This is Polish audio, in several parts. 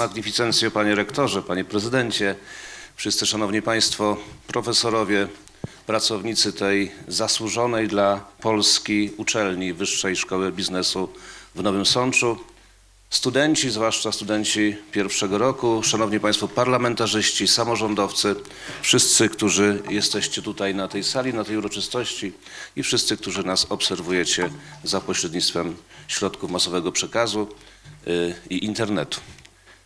magnificencjo, panie rektorze, panie prezydencie, wszyscy szanowni państwo, profesorowie, pracownicy tej zasłużonej dla Polski uczelni Wyższej Szkoły Biznesu w Nowym Sączu, studenci, zwłaszcza studenci pierwszego roku, szanowni państwo parlamentarzyści, samorządowcy, wszyscy, którzy jesteście tutaj na tej sali, na tej uroczystości i wszyscy, którzy nas obserwujecie za pośrednictwem środków masowego przekazu y, i internetu.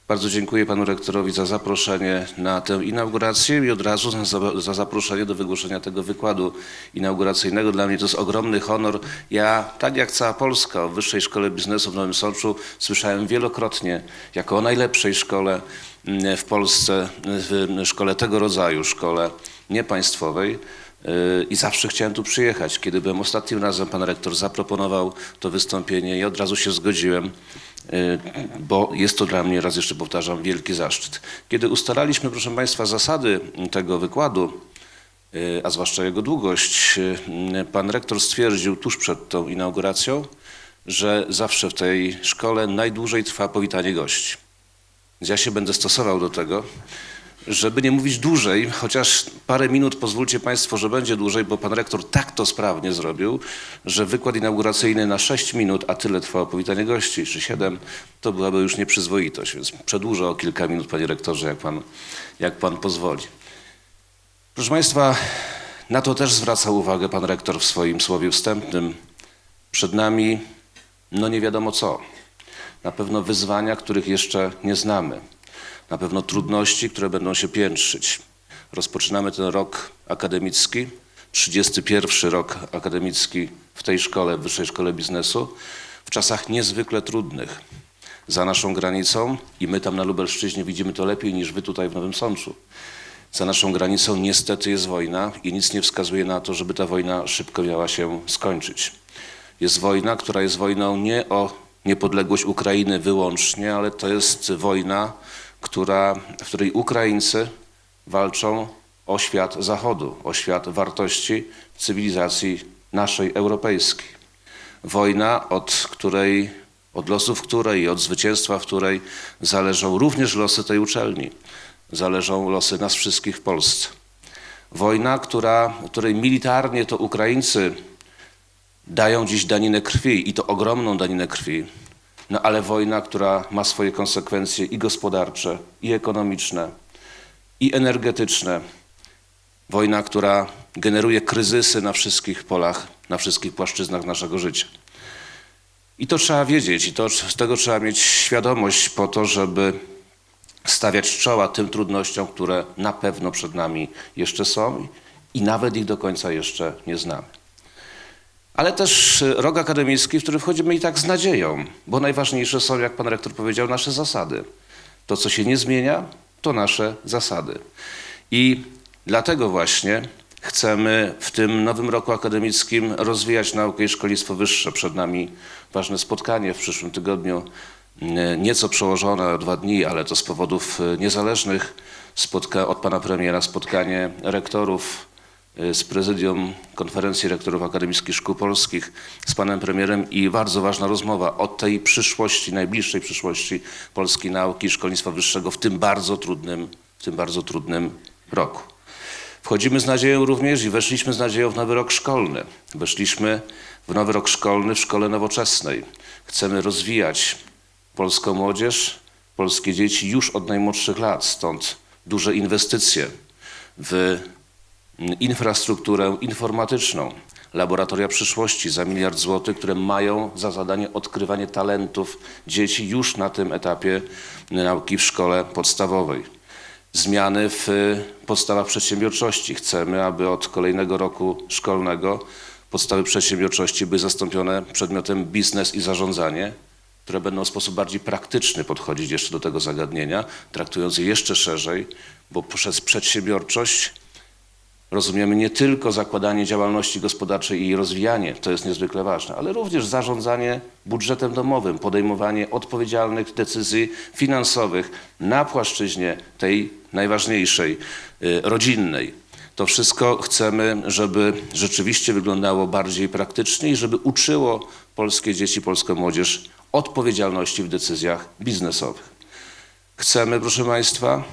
Bardzo dziękuję panu rektorowi za zaproszenie na tę inaugurację i od razu za, za zaproszenie do wygłoszenia tego wykładu inauguracyjnego. Dla mnie to jest ogromny honor. Ja, tak jak cała Polska, o Wyższej Szkole Biznesu w Nowym Sączu słyszałem wielokrotnie jako o najlepszej szkole mm, w Polsce, w szkole tego rodzaju, szkole niepaństwowej. Yy, I zawsze chciałem tu przyjechać. Kiedy byłem ostatnim razem, pan rektor zaproponował to wystąpienie i od razu się zgodziłem, bo jest to dla mnie, raz jeszcze powtarzam, wielki zaszczyt. Kiedy ustalaliśmy, proszę Państwa, zasady tego wykładu, yy, a zwłaszcza jego długość, yy, pan rektor stwierdził tuż przed tą inauguracją, że zawsze w tej szkole najdłużej trwa powitanie gości. Ja się będę stosował do tego, żeby nie mówić dłużej, chociaż parę minut pozwólcie Państwo, że będzie dłużej, bo pan rektor tak to sprawnie zrobił, że wykład inauguracyjny na 6 minut, a tyle trwało powitanie gości, czy 7, to byłaby już nieprzyzwoitość, więc przedłużę o kilka minut, panie rektorze, jak pan, jak pan pozwoli. Proszę Państwa, na to też zwraca uwagę pan rektor w swoim słowie wstępnym. Przed nami, no nie wiadomo co. Na pewno wyzwania, których jeszcze nie znamy na pewno trudności, które będą się piętrzyć. Rozpoczynamy ten rok akademicki, 31 rok akademicki w tej szkole, w Wyższej Szkole Biznesu, w czasach niezwykle trudnych. Za naszą granicą, i my tam na Lubelszczyźnie widzimy to lepiej niż wy tutaj w Nowym Sączu, za naszą granicą niestety jest wojna i nic nie wskazuje na to, żeby ta wojna szybko miała się skończyć. Jest wojna, która jest wojną nie o niepodległość Ukrainy wyłącznie, ale to jest wojna, która, w której Ukraińcy walczą o świat Zachodu, o świat wartości cywilizacji naszej europejskiej. Wojna, od której, od losów której od zwycięstwa, w której zależą również losy tej uczelni, zależą losy nas wszystkich w Polsce. Wojna, która, której militarnie to Ukraińcy dają dziś daninę krwi i to ogromną daninę krwi, no ale wojna, która ma swoje konsekwencje i gospodarcze, i ekonomiczne, i energetyczne. Wojna, która generuje kryzysy na wszystkich polach, na wszystkich płaszczyznach naszego życia. I to trzeba wiedzieć, i to, tego trzeba mieć świadomość po to, żeby stawiać czoła tym trudnościom, które na pewno przed nami jeszcze są i nawet ich do końca jeszcze nie znamy ale też rok akademicki, w który wchodzimy i tak z nadzieją, bo najważniejsze są, jak pan rektor powiedział, nasze zasady. To, co się nie zmienia, to nasze zasady. I dlatego właśnie chcemy w tym nowym roku akademickim rozwijać naukę i szkolnictwo wyższe. Przed nami ważne spotkanie w przyszłym tygodniu, nieco przełożone o dwa dni, ale to z powodów niezależnych, spotka od pana premiera spotkanie rektorów z prezydium Konferencji Rektorów Akademickich Szkół Polskich, z panem premierem i bardzo ważna rozmowa o tej przyszłości, najbliższej przyszłości polskiej nauki i szkolnictwa wyższego w tym bardzo trudnym, w tym bardzo trudnym roku. Wchodzimy z nadzieją również i weszliśmy z nadzieją w nowy rok szkolny. Weszliśmy w nowy rok szkolny w szkole nowoczesnej. Chcemy rozwijać polską młodzież, polskie dzieci już od najmłodszych lat, stąd duże inwestycje w infrastrukturę informatyczną, laboratoria przyszłości za miliard złotych, które mają za zadanie odkrywanie talentów dzieci już na tym etapie nauki w szkole podstawowej. Zmiany w podstawach przedsiębiorczości. Chcemy, aby od kolejnego roku szkolnego podstawy przedsiębiorczości były zastąpione przedmiotem biznes i zarządzanie, które będą w sposób bardziej praktyczny podchodzić jeszcze do tego zagadnienia, traktując je jeszcze szerzej, bo przez przedsiębiorczość rozumiemy nie tylko zakładanie działalności gospodarczej i jej rozwijanie, to jest niezwykle ważne, ale również zarządzanie budżetem domowym, podejmowanie odpowiedzialnych decyzji finansowych na płaszczyźnie tej najważniejszej, y, rodzinnej. To wszystko chcemy, żeby rzeczywiście wyglądało bardziej praktycznie i żeby uczyło polskie dzieci, polską młodzież odpowiedzialności w decyzjach biznesowych. Chcemy Chcemy, proszę Państwa,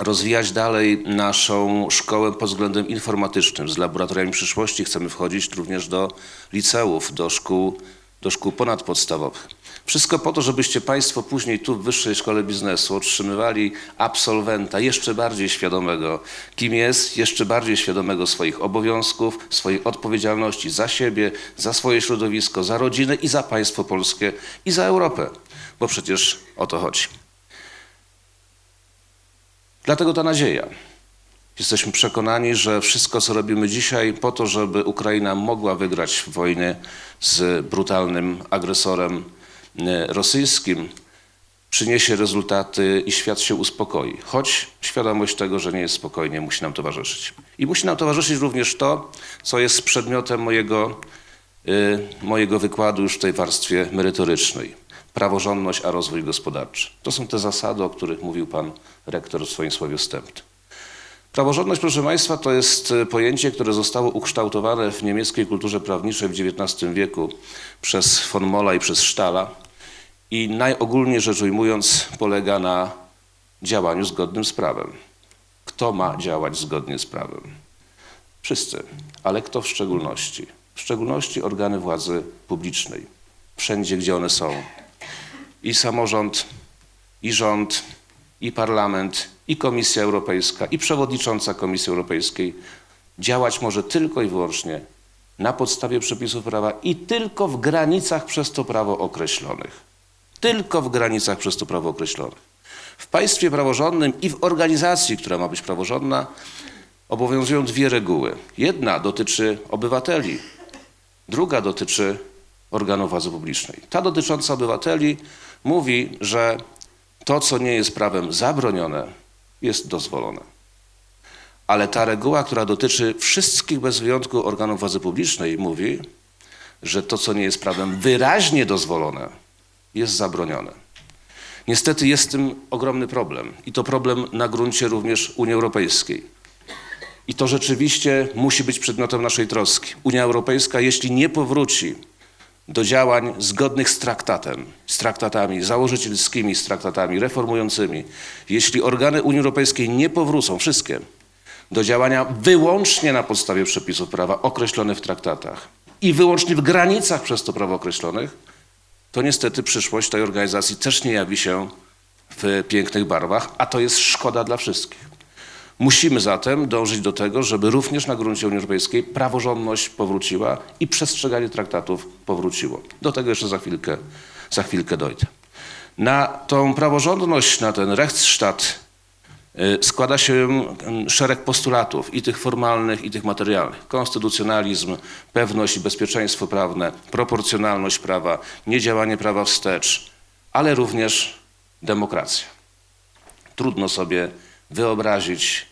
rozwijać dalej naszą szkołę pod względem informatycznym. Z laboratoriami przyszłości chcemy wchodzić również do liceów, do szkół, do szkół ponadpodstawowych. Wszystko po to, żebyście Państwo później tu w Wyższej Szkole Biznesu otrzymywali absolwenta jeszcze bardziej świadomego, kim jest, jeszcze bardziej świadomego swoich obowiązków, swojej odpowiedzialności za siebie, za swoje środowisko, za rodzinę i za państwo polskie i za Europę, bo przecież o to chodzi. Dlatego ta nadzieja. Jesteśmy przekonani, że wszystko, co robimy dzisiaj, po to, żeby Ukraina mogła wygrać wojnę z brutalnym agresorem e, rosyjskim, przyniesie rezultaty i świat się uspokoi. Choć świadomość tego, że nie jest spokojnie, musi nam towarzyszyć. I musi nam towarzyszyć również to, co jest przedmiotem mojego, y, mojego wykładu już w tej warstwie merytorycznej. Praworządność, a rozwój gospodarczy. To są te zasady, o których mówił pan rektor w swoim słowie wstępnym. Praworządność, proszę Państwa, to jest e, pojęcie, które zostało ukształtowane w niemieckiej kulturze prawniczej w XIX wieku przez von Molla i przez Stala i najogólniej rzecz ujmując polega na działaniu zgodnym z prawem. Kto ma działać zgodnie z prawem? Wszyscy, ale kto w szczególności? W szczególności organy władzy publicznej, wszędzie gdzie one są. I samorząd, i rząd, i parlament, i Komisja Europejska, i przewodnicząca Komisji Europejskiej działać może tylko i wyłącznie na podstawie przepisów prawa i tylko w granicach przez to prawo określonych. Tylko w granicach przez to prawo określonych. W państwie praworządnym i w organizacji, która ma być praworządna, obowiązują dwie reguły. Jedna dotyczy obywateli, druga dotyczy organów władzy publicznej. Ta dotycząca obywateli mówi, że to, co nie jest prawem zabronione, jest dozwolone. Ale ta reguła, która dotyczy wszystkich bez wyjątku organów władzy publicznej, mówi, że to, co nie jest prawem wyraźnie dozwolone, jest zabronione. Niestety jest z tym ogromny problem i to problem na gruncie również Unii Europejskiej. I to rzeczywiście musi być przedmiotem naszej troski. Unia Europejska, jeśli nie powróci do działań zgodnych z traktatem, z traktatami założycielskimi, z traktatami reformującymi, jeśli organy Unii Europejskiej nie powrócą, wszystkie, do działania wyłącznie na podstawie przepisów prawa określonych w traktatach i wyłącznie w granicach przez to prawo określonych, to niestety przyszłość tej organizacji też nie jawi się w pięknych barwach, a to jest szkoda dla wszystkich. Musimy zatem dążyć do tego, żeby również na gruncie Unii Europejskiej praworządność powróciła i przestrzeganie traktatów powróciło. Do tego jeszcze za chwilkę, za chwilkę dojdę. Na tą praworządność, na ten Rechtsstaat y, składa się y, szereg postulatów, i tych formalnych, i tych materialnych. Konstytucjonalizm, pewność i bezpieczeństwo prawne, proporcjonalność prawa, niedziałanie prawa wstecz, ale również demokracja. Trudno sobie wyobrazić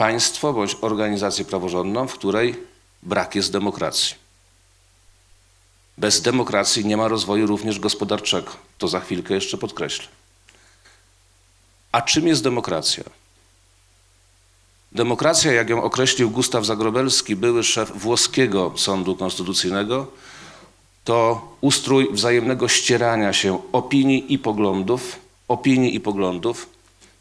państwo bądź organizację praworządną, w której brak jest demokracji. Bez demokracji nie ma rozwoju również gospodarczego. To za chwilkę jeszcze podkreślę. A czym jest demokracja? Demokracja, jak ją określił Gustaw Zagrobelski, były szef włoskiego sądu konstytucyjnego, to ustrój wzajemnego ścierania się opinii i poglądów, opinii i poglądów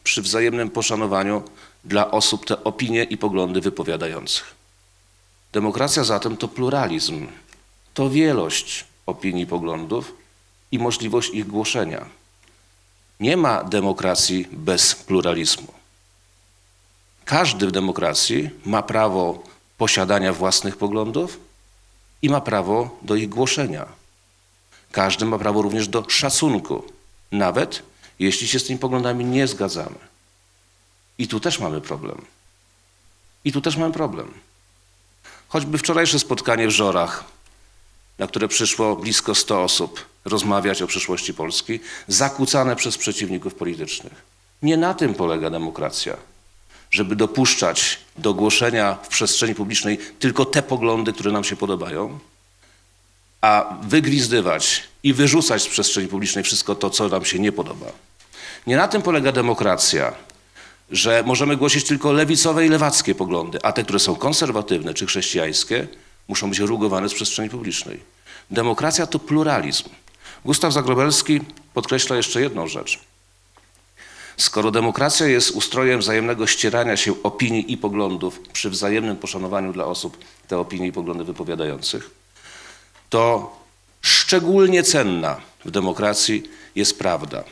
przy wzajemnym poszanowaniu dla osób te opinie i poglądy wypowiadających. Demokracja zatem to pluralizm, to wielość opinii i poglądów i możliwość ich głoszenia. Nie ma demokracji bez pluralizmu. Każdy w demokracji ma prawo posiadania własnych poglądów i ma prawo do ich głoszenia. Każdy ma prawo również do szacunku, nawet jeśli się z tymi poglądami nie zgadzamy. I tu też mamy problem. I tu też mamy problem. Choćby wczorajsze spotkanie w Żorach, na które przyszło blisko 100 osób rozmawiać o przyszłości Polski, zakłócane przez przeciwników politycznych. Nie na tym polega demokracja, żeby dopuszczać do głoszenia w przestrzeni publicznej tylko te poglądy, które nam się podobają, a wygwizdywać i wyrzucać z przestrzeni publicznej wszystko to, co nam się nie podoba. Nie na tym polega demokracja, że możemy głosić tylko lewicowe i lewackie poglądy, a te, które są konserwatywne czy chrześcijańskie, muszą być rugowane z przestrzeni publicznej. Demokracja to pluralizm. Gustaw Zagrobelski podkreśla jeszcze jedną rzecz. Skoro demokracja jest ustrojem wzajemnego ścierania się opinii i poglądów przy wzajemnym poszanowaniu dla osób te opinie i poglądy wypowiadających, to szczególnie cenna w demokracji jest prawda,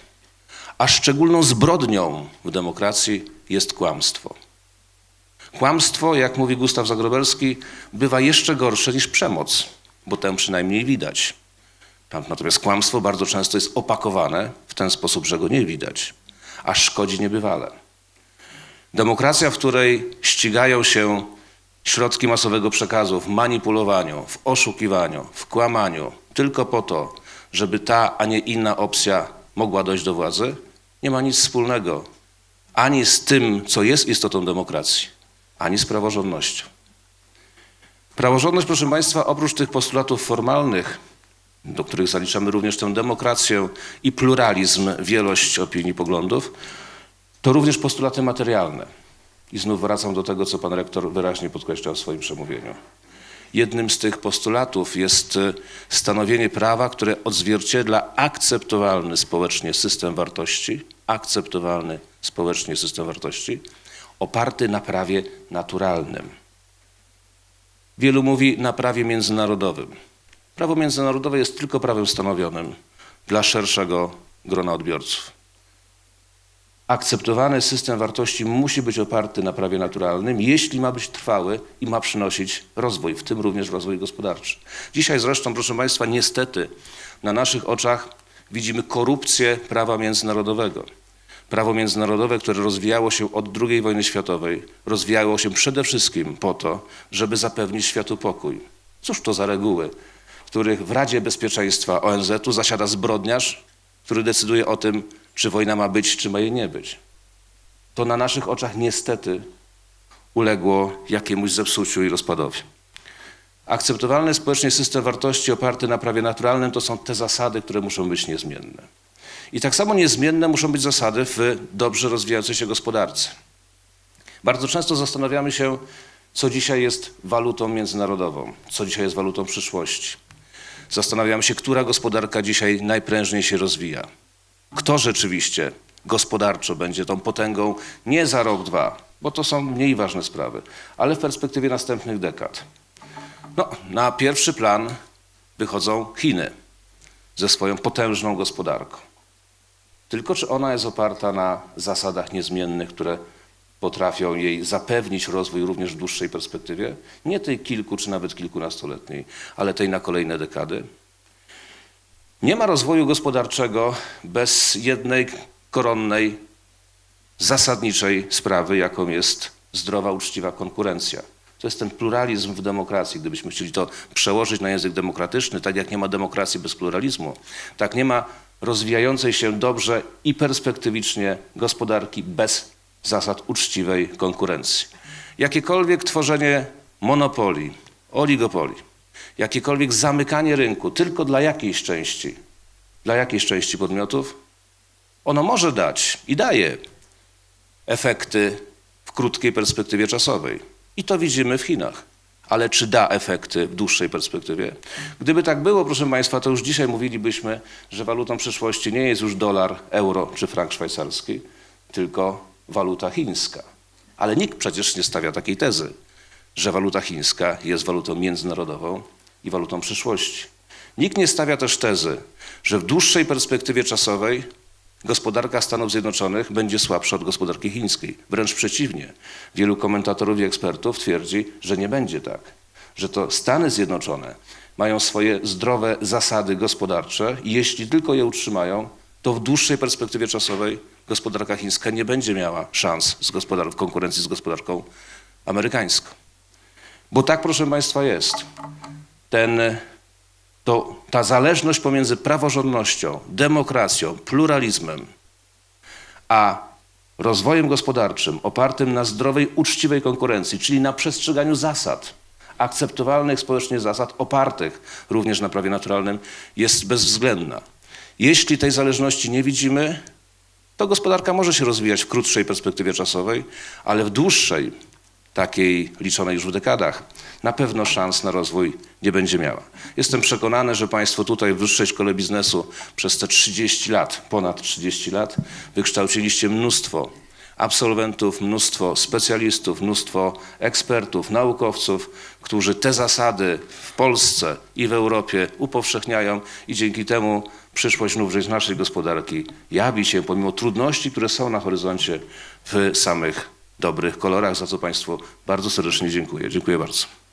a szczególną zbrodnią w demokracji jest kłamstwo. Kłamstwo, jak mówi Gustaw Zagrobelski, bywa jeszcze gorsze niż przemoc, bo tę przynajmniej widać. Natomiast kłamstwo bardzo często jest opakowane w ten sposób, że go nie widać, a szkodzi niebywale. Demokracja, w której ścigają się środki masowego przekazu w manipulowaniu, w oszukiwaniu, w kłamaniu, tylko po to, żeby ta, a nie inna opcja mogła dojść do władzy, nie ma nic wspólnego ani z tym, co jest istotą demokracji, ani z praworządnością. Praworządność, proszę Państwa, oprócz tych postulatów formalnych, do których zaliczamy również tę demokrację i pluralizm, wielość opinii, poglądów, to również postulaty materialne. I znów wracam do tego, co pan rektor wyraźnie podkreślał w swoim przemówieniu. Jednym z tych postulatów jest y, stanowienie prawa, które odzwierciedla akceptowalny społecznie system wartości, akceptowalny społecznie system wartości, oparty na prawie naturalnym. Wielu mówi na prawie międzynarodowym. Prawo międzynarodowe jest tylko prawem stanowionym dla szerszego grona odbiorców. Akceptowany system wartości musi być oparty na prawie naturalnym, jeśli ma być trwały i ma przynosić rozwój, w tym również rozwój gospodarczy. Dzisiaj zresztą, proszę Państwa, niestety na naszych oczach widzimy korupcję prawa międzynarodowego. Prawo międzynarodowe, które rozwijało się od II wojny światowej, rozwijało się przede wszystkim po to, żeby zapewnić światu pokój. Cóż to za reguły, w których w Radzie Bezpieczeństwa ONZ-u zasiada zbrodniarz, który decyduje o tym, czy wojna ma być, czy ma jej nie być. To na naszych oczach niestety uległo jakiemuś zepsuciu i rozpadowi. Akceptowalny społecznie system wartości oparty na prawie naturalnym to są te zasady, które muszą być niezmienne. I tak samo niezmienne muszą być zasady w dobrze rozwijającej się gospodarce. Bardzo często zastanawiamy się, co dzisiaj jest walutą międzynarodową, co dzisiaj jest walutą przyszłości. Zastanawiamy się, która gospodarka dzisiaj najprężniej się rozwija. Kto rzeczywiście gospodarczo będzie tą potęgą nie za rok, dwa, bo to są mniej ważne sprawy, ale w perspektywie następnych dekad. No, na pierwszy plan wychodzą Chiny ze swoją potężną gospodarką. Tylko czy ona jest oparta na zasadach niezmiennych, które potrafią jej zapewnić rozwój również w dłuższej perspektywie? Nie tej kilku czy nawet kilkunastoletniej, ale tej na kolejne dekady. Nie ma rozwoju gospodarczego bez jednej koronnej, zasadniczej sprawy, jaką jest zdrowa, uczciwa konkurencja. To jest ten pluralizm w demokracji. Gdybyśmy chcieli to przełożyć na język demokratyczny, tak jak nie ma demokracji bez pluralizmu, tak nie ma rozwijającej się dobrze i perspektywicznie gospodarki bez zasad uczciwej konkurencji. Jakiekolwiek tworzenie monopolii, oligopolii, jakiekolwiek zamykanie rynku tylko dla jakiejś części, dla jakiejś części podmiotów, ono może dać i daje efekty w krótkiej perspektywie czasowej. I to widzimy w Chinach. Ale czy da efekty w dłuższej perspektywie? Gdyby tak było, proszę Państwa, to już dzisiaj mówilibyśmy, że walutą przyszłości nie jest już dolar, euro czy frank szwajcarski, tylko waluta chińska. Ale nikt przecież nie stawia takiej tezy, że waluta chińska jest walutą międzynarodową i walutą przyszłości. Nikt nie stawia też tezy, że w dłuższej perspektywie czasowej gospodarka Stanów Zjednoczonych będzie słabsza od gospodarki chińskiej. Wręcz przeciwnie. Wielu komentatorów i ekspertów twierdzi, że nie będzie tak. Że to Stany Zjednoczone mają swoje zdrowe zasady gospodarcze i jeśli tylko je utrzymają, to w dłuższej perspektywie czasowej gospodarka chińska nie będzie miała szans z gospodar- w konkurencji z gospodarką amerykańską. Bo tak, proszę Państwa, jest. Ten, to, ta zależność pomiędzy praworządnością, demokracją, pluralizmem, a rozwojem gospodarczym opartym na zdrowej, uczciwej konkurencji, czyli na przestrzeganiu zasad, akceptowalnych społecznie zasad, opartych również na prawie naturalnym, jest bezwzględna. Jeśli tej zależności nie widzimy, to gospodarka może się rozwijać w krótszej perspektywie czasowej, ale w dłuższej takiej liczonej już w dekadach, na pewno szans na rozwój nie będzie miała. Jestem przekonany, że Państwo tutaj w Wyższej Szkole Biznesu przez te 30 lat, ponad 30 lat, wykształciliście mnóstwo absolwentów, mnóstwo specjalistów, mnóstwo ekspertów, naukowców, którzy te zasady w Polsce i w Europie upowszechniają i dzięki temu przyszłość również naszej gospodarki jawi się pomimo trudności, które są na horyzoncie w samych dobrych kolorach, za co Państwu bardzo serdecznie dziękuję. Dziękuję bardzo.